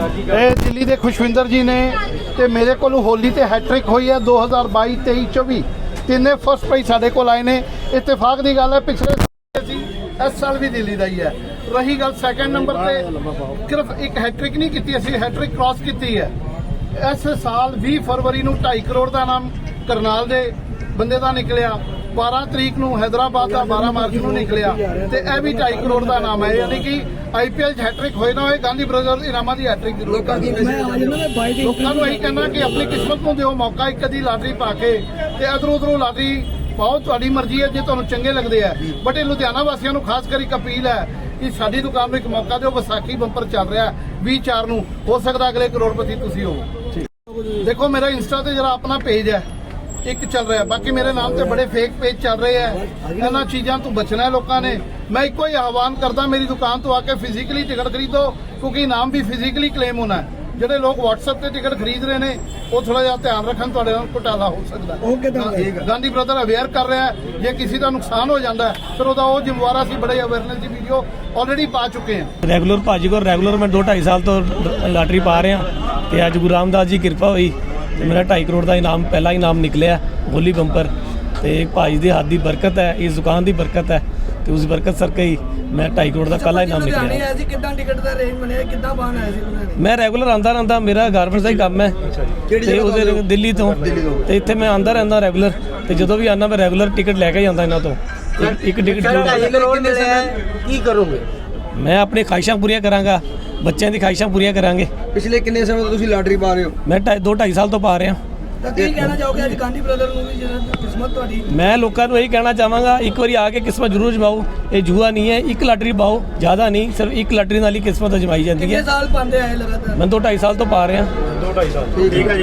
ਇਹ ਦਿੱਲੀ ਦੇ ਖੁਸ਼ਵਿੰਦਰ ਜੀ ਨੇ ਤੇ ਮੇਰੇ ਕੋਲ ਹੋਲੀ ਤੇ ਹੈਟ੍ਰਿਕ ਹੋਈ ਹੈ 2022 23 24 ਤਿੰਨੇ ਫਸਟ ਪ੍ਰਾਈਜ਼ ਸਾਡੇ ਕੋਲ ਆਏ ਨੇ। ਇਤਫਾਕ ਦੀ ਗੱਲ ਹੈ, ਪਿਛਲੇ ਸਾਲ ਸੀ, ਇਸ ਸਾਲ ਵੀ ਦਿੱਲੀ ਦਾ ਹੀ ਹੈ। ਰਹੀ ਗੱਲ ਸੈਕੰਡ ਨੰਬਰ ਤੇ, ਸਿਰਫ ਇੱਕ ਹੈਟ੍ਰਿਕ ਨਹੀਂ ਕੀਤੀ, ਅਸੀਂ ਹੈਟ੍ਰਿਕ ਕ੍ਰਾਸ ਕੀਤੀ ਹੈ। ਇਸ ਸਾਲ 20 ਫਰਵਰੀ ਨੂੰ 2.5 ਕਰੋੜ ਦਾ ਨਾਮ ਕਰਨਾਲ ਦੇ ਬੰਦੇ ਦਾ ਨਿਕਲਿਆ। 12 ਤਰੀਕ ਨੂੰ ਹੈਦਰਾਬਾਦ ਦਾ 12 ਮਾਰਚ ਨੂੰ ਨਿਕਲਿਆ ਤੇ ਇਹ ਵੀ 2.5 ਕਰੋੜ ਦਾ ਨਾਮ ਹੈ ਯਾਨੀ ਕਿ ਆਈਪੀਐਲ ਹੈਟ੍ਰਿਕ ਹੋਏ ਨਾ ਹੋਏ ਗਾਂਧੀ ਬ੍ਰਦਰਜ਼ ਇਨਾਮਾਂ ਦੀ ਹੈਟ੍ਰਿਕ ਜ਼ਰੂਰ ਲੋਕਾਂ ਦੀ ਲੋਕਾਂ ਨੂੰ ਇਹੀ ਕਹਿਣਾ ਕਿ ਆਪਣੀ ਕਿਸਮਤ ਨੂੰ ਦਿਓ ਮੌਕਾ ਇੱਕ ਅੱਧੀ ਲਾਟਰੀ ਪਾ ਕੇ ਤੇ ਅਧਰੋਂ ਉਧਰੋਂ ਲਾਟਰੀ ਪਾਓ ਤੁਹਾਡੀ ਮਰਜ਼ੀ ਹੈ ਜੇ ਤੁਹਾਨੂੰ ਚੰਗੇ ਲੱਗਦੇ ਆ। ਬਟ ਇਹ ਲੁਧਿਆਣਾ ਵਾਸੀਆਂ ਨੂੰ ਖਾਸ ਕਰ ਇੱਕ ਅਪੀਲ ਹੈ ਕਿ ਸਾਡੀ ਦੁਕਾਨ ਨੂੰ ਇੱਕ ਮੌਕਾ ਦਿਓ ਵਿਸਾਖੀ ਬੰਪਰ ਚੱਲ ਰਿਹਾ 20 4 ਨੂੰ। ਹੋ ਸਕਦਾ ਅਗਲੇ ਕਰੋੜਪਤੀ ਤੁਸੀਂ ਹੋਵੋ। ਦੇਖੋ ਮੇਰਾ ਇੰਸਟਾ ਤੇ ਜਿਹੜਾ ਆਪਣਾ ਪੇਜ ਹੈ। ਇੱਕ ਚੱਲ ਰਿਹਾ। ਬਾਕੀ ਮੇਰੇ ਨਾਮ ਤੇ ਬੜੇ ਫੇਕ ਪੇਜ ਚੱਲ ਰਹੇ ਆ ਇਹਨਾਂ ਚੀਜ਼ਾਂ ਤੋਂ ਬਚਣਾ ਹੈ ਲੋਕਾਂ ਨੇ। ਮੈਂ ਇੱਕੋ ਹੀ ਆਹਵਾਨ ਕਰਦਾ ਮੇਰੀ ਦੁਕਾਨ ਤੋਂ ਆ ਕੇ ਫਿਜ਼ੀਕਲੀ ਟਿਕਟ ਖਰੀਦੋ ਕਿਉਂਕਿ ਇਨਾਮ ਵੀ ਫਿਜ਼ੀਕਲੀ ਕਲੇਮ ਹੋਣਾ ਹੈ ਜਿਹੜੇ ਲੋਕ WhatsApp ਤੇ ਟਿਕਟ ਖਰੀਦ ਰਹੇ ਨੇ ਉਹ ਥੋੜਾ ਜਿਹਾ ਧਿਆਨ ਰੱਖਣ ਤੁਹਾਡੇ ਨਾਲ ਘੁਟਾਲਾ ਹੋ ਸਕਦਾ। ਉਹ ਕਿੱਦਾਂ ਹੋਏਗਾ? ਗਾਂਧੀ ਬ੍ਰਦਰ ਅਵੇਅਰ ਕਰ ਰਿਹਾ ਹੈ ਜੇ ਕਿਸੇ ਦਾ ਨੁਕਸਾਨ ਹੋ ਜਾਂਦਾ ਹੈ, ਫਿਰ ਉਹਦਾ ਉਹ ਜ਼ਿੰਮੇਵਾਰ ਅਸੀਂ ਬੜੇ ਅਵੇਅਰਨੈਸ ਦੀ ਵੀਡੀਓ ਆਲਰੇਡੀ ਪਾ ਚੁੱਕੇ ਹਾਂ ਰੈਗੂਲਰ ਭਾਜੀ ਕੋਲ ਰੈਗੂਲਰ ਮੈਂ 2 2.5 ਸਾਲ ਤੋਂ ਲਾਟਰੀ ਪਾ ਰਿਹਾ। ਤੇ ਅੱਜ ਗੁਰੂ ਰਾਮਦਾਸ ਜੀ ਕਿਰਪਾ ਹੋਈ। ਤੇ ਮੇਰਾ 2.5 ਕਰੋੜ ਦਾ ਇਨਾਮ ਪਹਿਲਾ ਇਨਾਮ ਨਿਕਲਿਆ ਹੋਲੀ ਬੰਪਰ। ਤੇ ਭਾਜੀ ਦੇ ਹੱਥ ਦੀ ਬਰਕਤ ਹੈ ਇਸ ਦੁਕਾਨ ਦੀ ਬਰਕਤ ਹੈ ਤੇ ਉਸ ਬਰਕਤ ਸਰਕੇ ਹੀ ਮੈਂ 2.5 ਕਰੋੜ ਦਾ ਪਹਿਲਾ ਇਨਾਮ ਨਿਕਲਿਆ। ਆਏ ਸੀ ਕਿੱਦਾਂ ਟਿਕਟ ਦਾ ਰੇਂਜ ਬਣਿਆ ਕਿੱਦਾਂ ਬਾਹਰ ਆਏ ਸੀ ਲੁਧਿਆਣੇ ਮੈਂ ਰੈਗੂਲਰ ਆਂਦਾ ਰਹਿੰਦਾ ਮੇਰਾ ਗਾਰਮੈਂਟਸ ਦਾ ਹੀ ਕੰਮ ਹੈ। ਤੇ ਉਹਦੇ ਦਿੱਲੀ ਤੋਂ। ਤੇ। ਇੱਥੇ ਮੈਂ ਆਂਦਾ ਰਹਿੰਦਾ ਰੈਗੂਲਰ ਤੇ ਜਦੋਂ ਵੀ ਆਨਾ ਮੈਂ ਰੈਗੂਲਰ ਟਿਕਟ ਲੈ ਕੇ ਜਾਂਦਾ ਇਹਨਾਂ ਤੋਂ। ਇੱਕ- ਇੱਕ ਟਿਕਟ ਜ਼ਰੂਰ ਕਰੋੜ ਮਿਲਿਆ ਕੀ ਕਰੋਗੇ? ਮੈਂ ਆਪਣੀ ਖਾਹਿਸ਼ਾਂ ਪੂਰੀਆਂ ਕਰਾਂਗਾ ਬੱਚਿਆਂ ਦੀ ਖਾਹਿਸ਼ਾਂ ਪੂਰੀਆਂ ਕਰਾਂਗੇ। ਪਿਛਲੇ ਕਿੰਨੇ ਸਮੇਂ ਤੋਂ ਤੁਸੀਂ ਲਾਟਰੀ ਪਾ ਰਹੇ ਹੋ? ਮੈਂ 2 2.5 ਸਾਲ ਤੋਂ ਪਾ ਰਿਹਾ। ਤਾਂ ਕੀ ਕਹਿਣਾ ਚਾਹੋਗੇ ਅੱਜ ਗਾਂਧੀ ਬ੍ਰਦਰ ਨੂੰ ਵੀ ਜਿਹੜਾ ਕਿਸਮਤ ਤੁਹਾਡੀ ਮੈਂ ਲੋਕਾਂ ਨੂੰ ਇਹੀ ਕਹਿਣਾ ਚਾਹਾਂਗਾ ਇੱਕ ਵਾਰੀ ਆ ਕੇ ਕਿਸਮਤ ਜ਼ਰੂਰ ਜਮਾਓ। ਇਹ ਜੂਆ ਨਹੀਂ ਹੈ ਇੱਕ ਲਾਟਰੀ ਪਾਓ ਜ਼ਿਆਦਾ ਨਹੀਂ ਸਿਰਫ ਇੱਕ ਲਾਟਰੀ ਨਾਲ ਹੀ ਕਿਸਮਤ ਅਜਮਾਈ ਜਾਂਦੀ ਕਿੰਨੇ ਹੈ ਸਾਲ ਪਾਉਂਦੇ ਆਏ ਲਗਾਤਾਰ? ਮੈਂ ਦੋ 2.5 ਸਾਲ ਤੋਂ ਪਾ ਰਿਹਾ। ਠੀਕ ਹੈ